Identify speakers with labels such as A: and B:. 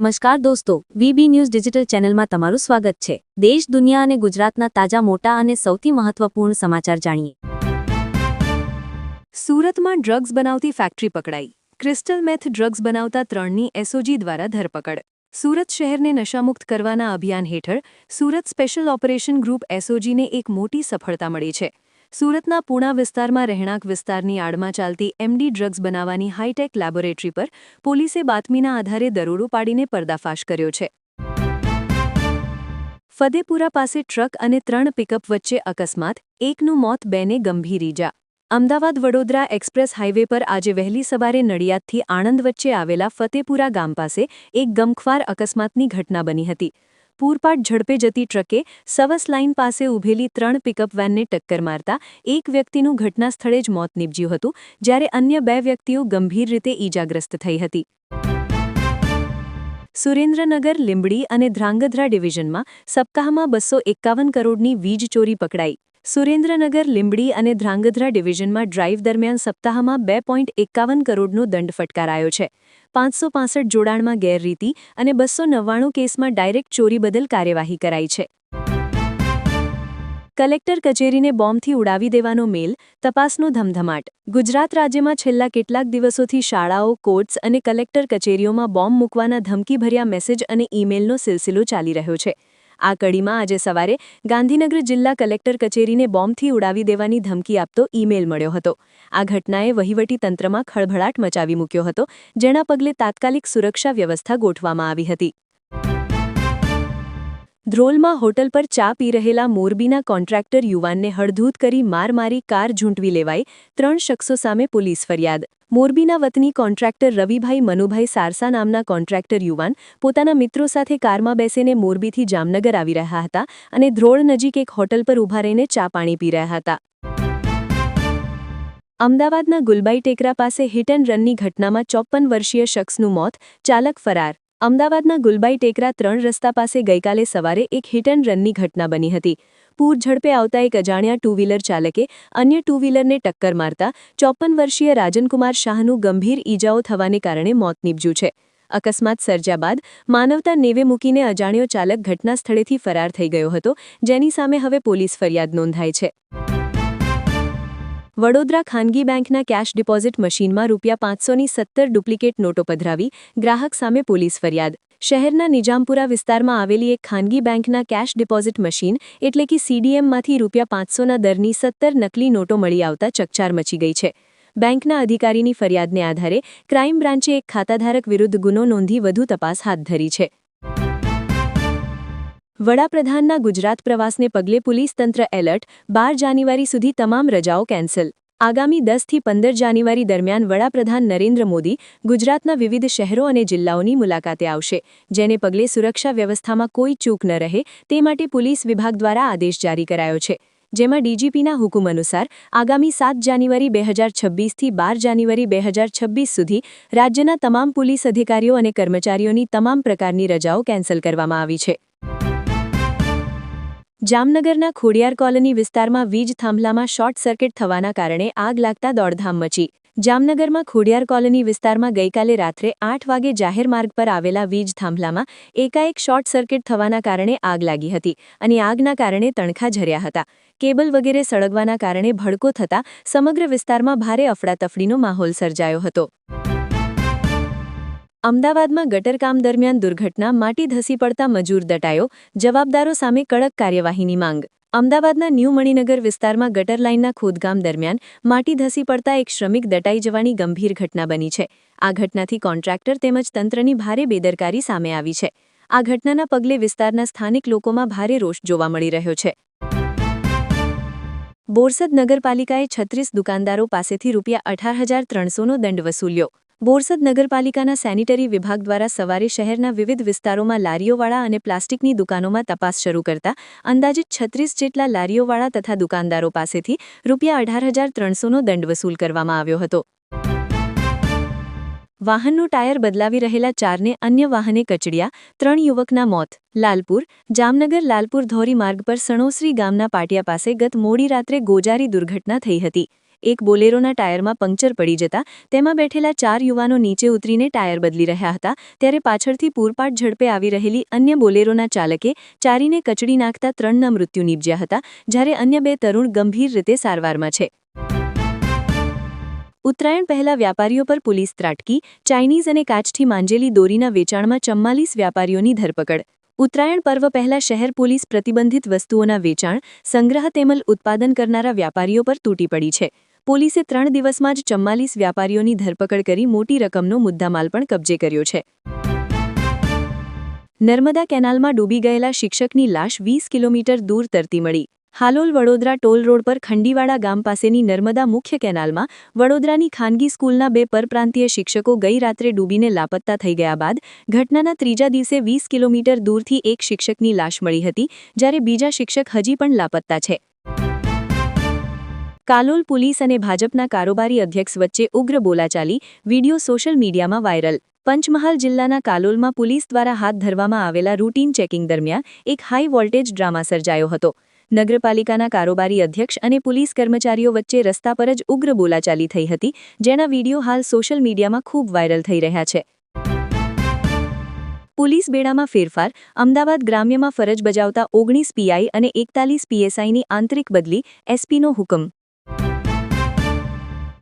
A: નમસ્કાર દોસ્તો, VB news digital ચેનલમાં તમારું સ્વાગત છે. દેશ, દુનિયા અને ગુજરાતના તાજા, મોટા અને સૌથી મહત્વપૂર્ણ સમાચાર જાણીએ.
B: સુરતમાં ડ્રગ્સ બનાવતી ફેક્ટરી પકડાઈ. ક્રિસ્ટલ મેથ ડ્રગ્સ બનાવતા ત્રણની એસઓજી દ્વારા ધરપકડ. સુરત શહેરને નશામુક્ત કરવાના અભિયાન હેઠળ સુરત સ્પેશિયલ ઓપરેશન ગ્રુપ એસઓજીને એક મોટી સફળતા મળી છે. સુરતના પૂણા વિસ્તારમાં રહેણાંક વિસ્તારની આડમાં ચાલતી એમડી ડ્રગ્સ બનાવવાની હાઈટેક લેબોરેટરી પર પોલીસે બાતમીના આધારે દરોડો પાડીને પર્દાફાશ કર્યો છે. ફદેપુરા પાસે ટ્રક અને ત્રણ પિકઅપ વચ્ચે અકસ્માત, એકનું મોત, બેને ગંભીર ઈજા. અમદાવાદ વડોદરા એક્સપ્રેસ હાઇવે પર આજે વહેલી સવારે નડિયાદથી આણંદ વચ્ચે આવેલા ફતેપુરા ગામ પાસે એક ગમખ્વાર અકસ્માતની ઘટના બની હતી. પૂરપાટ ઝડપે જતી ટ્રકે સવસ લાઇન પાસે ઊભેલી ત્રણ પિકઅપ વેનને ટક્કર મારતા એક વ્યક્તિનું ઘટના સ્થળે જ મોત નીપજ્યું હતું, જ્યારે અન્ય બે વ્યક્તિઓ ગંભીર રીતે ઈજાગ્રસ્ત થઈ હતી. સુરેન્દ્રનગર, લીંબડી અને ધ્રાંગધ્રા ડિવિઝનમાં સપ્તાહમાં બસો એકાવન કરોડની વીજ ચોરી પકડાઈ. સુરેન્દ્રનગર, લીંબડી અને ધ્રાંગધ્રા ડિવિઝનમાં ડ્રાઇવ દરમિયાન સપ્તાહમાં બે કરોડનો દંડ ફટકારાયો છે. પાંચસો પાંસઠ જોડાણમાં ગેરરીતિ અને બસો નવ્વાણું કેસમાં ડાયરેક્ટ ચોરી બદલ કાર્યવાહી કરાઈ છે. કલેક્ટર કચેરીને બોમ્બથી ઉડાવી દેવાનો મેલ, તપાસનો ધમધમાટ. ગુજરાત રાજ્યમાં છેલ્લા કેટલાક દિવસોથી શાળાઓ, કોર્ટ્સ અને કલેક્ટર કચેરીઓમાં બોમ્બ મૂકવાના ધમકીભર્યા મેસેજ અને ઈમેલનો સિલસિલો ચાલી રહ્યો છે. આ કડીમાં આજે સવારે ગાંધીનગર જિલ્લા કલેક્ટર કચેરીને બોમ્બથી ઉડાવી દેવાની ધમકી આપતો ઈમેલ મળ્યો હતો. આ ઘટનાએ વહીવટી તંત્રમાં ખળભળાટ મચાવી મૂક્યો હતો, જેના પગલે તાત્કાલિક સુરક્ષા વ્યવસ્થા ગોઠવવામાં આવી હતી. ધ્રોલમાં હોટલ પર ચા પી રહેલા મોરબીના કોન્ટ્રાક્ટર યુવાનને હળધૂત કરી માર મારી કાર ઝૂંટવી લેવાઈ, ત્રણ શખ્સો સામે પોલીસ ફરિયાદ. મોરબીના વતની કોન્ટ્રાક્ટર રવિભાઈ મનુભાઈ સારસા નામના કોન્ટ્રાક્ટર યુવાન પોતાના મિત્રો સાથે કારમાં બેસીને મોરબીથી જામનગર આવી રહ્યા હતા અને ધ્રોળ નજીક એક હોટલ પર ઊભા રહીને ચા પાણી પી રહ્યા હતા. અમદાવાદના ગુલબાઈ ટેકરા પાસે હિટ એન્ડ રનની ઘટનામાં ચોપ્પન વર્ષીય શખ્સનું મોત, ચાલક ફરાર. અમદાવાદના ગુલબાઈ ટેકરા ત્રણ રસ્તા પાસે ગઈકાલે સવારે એક હિટ એન્ડ રનની ઘટના બની હતી. પૂર ઝડપે આવતા એક અજાણ્યા ટુ વ્હીલર ચાલકે અન્ય ટુ વ્હીલરને ટક્કર મારતા ચોપ્પન વર્ષીય રાજનકુમાર શાહનું ગંભીર ઈજાઓ થવાને કારણે મોત નીપજ્યું છે. અકસ્માત સર્જ્યા બાદ માનવતા નેવે મૂકીને અજાણ્યો ચાલક ઘટના સ્થળેથી ફરાર થઈ ગયો હતો, જેની સામે હવે પોલીસ ફરિયાદ નોંધાઈ છે. વડોદરા ખાનગી બેંકના કેશ ડિપોઝિટ મશીનમાં રૂપિયા પાંચસોની સત્તર ડુપ્લિકેટ નોટો પધરાવી ગ્રાહક સામે પોલીસ ફરિયાદ. શહેરના નિજામપુરા વિસ્તારમાં આવેલી એક ખાનગી બેંકના કેશ ડિપોઝિટ મશીન એટલે કે સીડીએમમાંથી રૂપિયા પાંચસોના દરની સત્તર નકલી નોટો મળી આવતા ચકચાર મચી ગઈ છે. બેંકના અધિકારીની ફરિયાદને આધારે ક્રાઇમ બ્રાન્ચે એક ખાતાધારક વિરુદ્ધ ગુનો નોંધી વધુ તપાસ હાથ ધરી છે. વડાપ્રધાનના ગુજરાત પ્રવાસને પગલે પોલીસ તંત્ર એલર્ટ, બાર જાન્યુઆરી સુધી તમામ રજાઓ કેન્સલ. આગામી દસથી પંદર જાન્યુઆરી દરમિયાન વડાપ્રધાન નરેન્દ્ર મોદી ગુજરાતના વિવિધ શહેરો અને જિલ્લાઓની મુલાકાતે આવશે, જેને પગલે સુરક્ષા વ્યવસ્થામાં કોઈ ચૂક ન રહે તે માટે પોલીસ વિભાગ દ્વારા આદેશ જારી કરાયો છે. જેમાં ડીજીપીના હુકુમ અનુસાર, આગામી સાત જાન્યુઆરી બે હજાર છવ્વીસથી બાર જાન્યુઆરી બે હજાર છવ્વીસ સુધી રાજ્યના તમામ પોલીસ અધિકારીઓ અને કર્મચારીઓની તમામ પ્રકારની રજાઓ કેન્સલ કરવામાં આવી છે. જામનગરના ખોડિયાર કોલોની વિસ્તારમાં વીજ થાંભલામાં શોર્ટ સર્કિટ થવાના કારણે આગ લાગતા દોડધામ મચી. જામનગરમાં ખોડિયાર કોલોની વિસ્તારમાં ગઈકાલે રાત્રે આઠ વાગે જાહેર માર્ગ પર આવેલા વીજ થાંભલામાં એકાએક શોર્ટ સર્કિટ થવાના કારણે આગ લાગી હતી અને આગના કારણે તણખા ઝર્યા હતા. કેબલ વગેરે સળગવાના કારણે ભડકો થતા સમગ્ર વિસ્તારમાં ભારે અફડાતફડીનો માહોલ સર્જાયો હતો. અમદાવાદમાં ગટરકામ દરમિયાન દુર્ઘટના, માટી ધસી પડતા મજૂર દટાયો, જવાબદારો સામે કડક કાર્યવાહીની માંગ. અમદાવાદના ન્યૂ મણિનગર વિસ્તારમાં ગટર લાઇનના ખોદકામ દરમિયાન માટી ધસી પડતા એક શ્રમિક દટાઈ જવાની ગંભીર ઘટના બની છે. આ ઘટનાથી કોન્ટ્રાક્ટર તેમજ તંત્રની ભારે બેદરકારી સામે આવી છે. આ ઘટનાના પગલે વિસ્તારના સ્થાનિક લોકોમાં ભારે રોષ જોવા મળી રહ્યો છે. બોરસદ નગરપાલિકાએ છત્રીસ દુકાનદારો પાસેથી રૂપિયા અઢાર હજાર ત્રણસોનો દંડ વસૂલ્યો. બોરસદ નગરપાલિકાના સેનિટરી વિભાગ દ્વારા સવારે શહેરના વિવિધ વિસ્તારોમાં લારીઓવાળા અને પ્લાસ્ટિકની દુકાનોમાં તપાસ શરૂ કરતા અંદાજિત છત્રીસ જેટલા લારીઓવાળા તથા દુકાનદારો પાસેથી રૂપિયા અઢાર હજાર ત્રણસોનો દંડ વસૂલ કરવામાં આવ્યો હતો. વાહનનું ટાયર બદલાવી રહેલા ચારને અન્ય વાહને કચડ્યા, ત્રણ યુવકના મોત. લાલપુર, જામનગર લાલપુર ધોરી માર્ગ પર સણોસરી ગામના પાટિયા પાસે ગત મોડી રાત્રે ગોજારી દુર્ઘટના થઈ હતી. એક બોલેરોના ટાયરમાં પંક્ચર પડી જતા, તેમાં બેઠેલા ચાર યુવાનો નીચે ઉતરીને ટાયર બદલી રહ્યા હતા, ત્યારે પાછળથી પૂરપાટ ઝડપે આવી રહેલી અન્ય બોલેરોના ચાલકે ચારીને કચડી નાખતા ત્રણના મૃત્યુ નીપજ્યા હતા, જ્યારે અન્ય બે તરુણ ગંભીર રીતે સારવારમાં છે. ઉત્તરાયણ પહેલા વ્યાપારીઓ પર પોલીસ ત્રાટકી, ચાઇનીઝ અને કાચથી માંજેલી દોરીના વેચાણમાં ચમ્માલીસ વ્યાપારીઓની ધરપકડ. ઉત્તરાયણ પર્વ પહેલા શહેર પોલીસ પ્રતિબંધિત વસ્તુઓના વેચાણ, સંગ્રહ તેમજ ઉત્પાદન કરનારા વ્યાપારીઓ પર તૂટી પડી છે. પોલીસે ત્રણ દિવસમાં જ ચમ્માલીસ વ્યાપારીઓની ધરપકડ કરી મોટી રકમનો મુદ્દામાલ પણ કબજે કર્યો છે. નર્મદા કેનાલમાં ડૂબી ગયેલા શિક્ષકની લાશ વીસ કિલોમીટર દૂર તરતી મળી. હાલોલ વડોદરા ટોલ રોડ પર ખંડીવાડા ગામ પાસેની નર્મદા મુખ્ય કેનાલમાં વડોદરાની ખાનગી સ્કૂલના બે પરપ્રાંતીય શિક્ષકો ગઈ રાત્રે ડૂબીને લાપત્તા થઈ ગયા બાદ ઘટનાના ત્રીજા દિવસે વીસ કિલોમીટર દૂરથી એક શિક્ષકની લાશ મળી હતી, જ્યારે બીજા શિક્ષક હજી પણ લાપત્તા છે. કાલોલ પોલીસ અને ભાજપના કારોબારી અધ્યક્ષ વચ્ચે ઉગ્ર બોલાચાલી, વીડિયો સોશિયલ મીડિયામાં વાયરલ. પંચમહાલ જિલ્લાના કાલોલમાં પોલીસ દ્વારા હાથ ધરવામાં આવેલા રૂટીન ચેકિંગ દરમિયાન એક હાઈ વોલ્ટેજ ડ્રામા સર્જાયો હતો. નગરપાલિકાના કારોબારી અધ્યક્ષ અને પોલીસ કર્મચારીઓ વચ્ચે રસ્તા પર જ ઉગ્ર બોલાચાલી થઈ હતી, જેના વીડિયો હાલ સોશિયલ મીડિયામાં ખૂબ વાયરલ થઈ રહ્યા છે. પોલીસ બેડામાં ફેરફાર, અમદાવાદ ગ્રામ્યમાં ફરજ બજાવતા ઓગણીસ પીઆઈ અને એકતાલીસ પીએસઆઈની આંતરિક બદલી, એસપીનો હુકમ.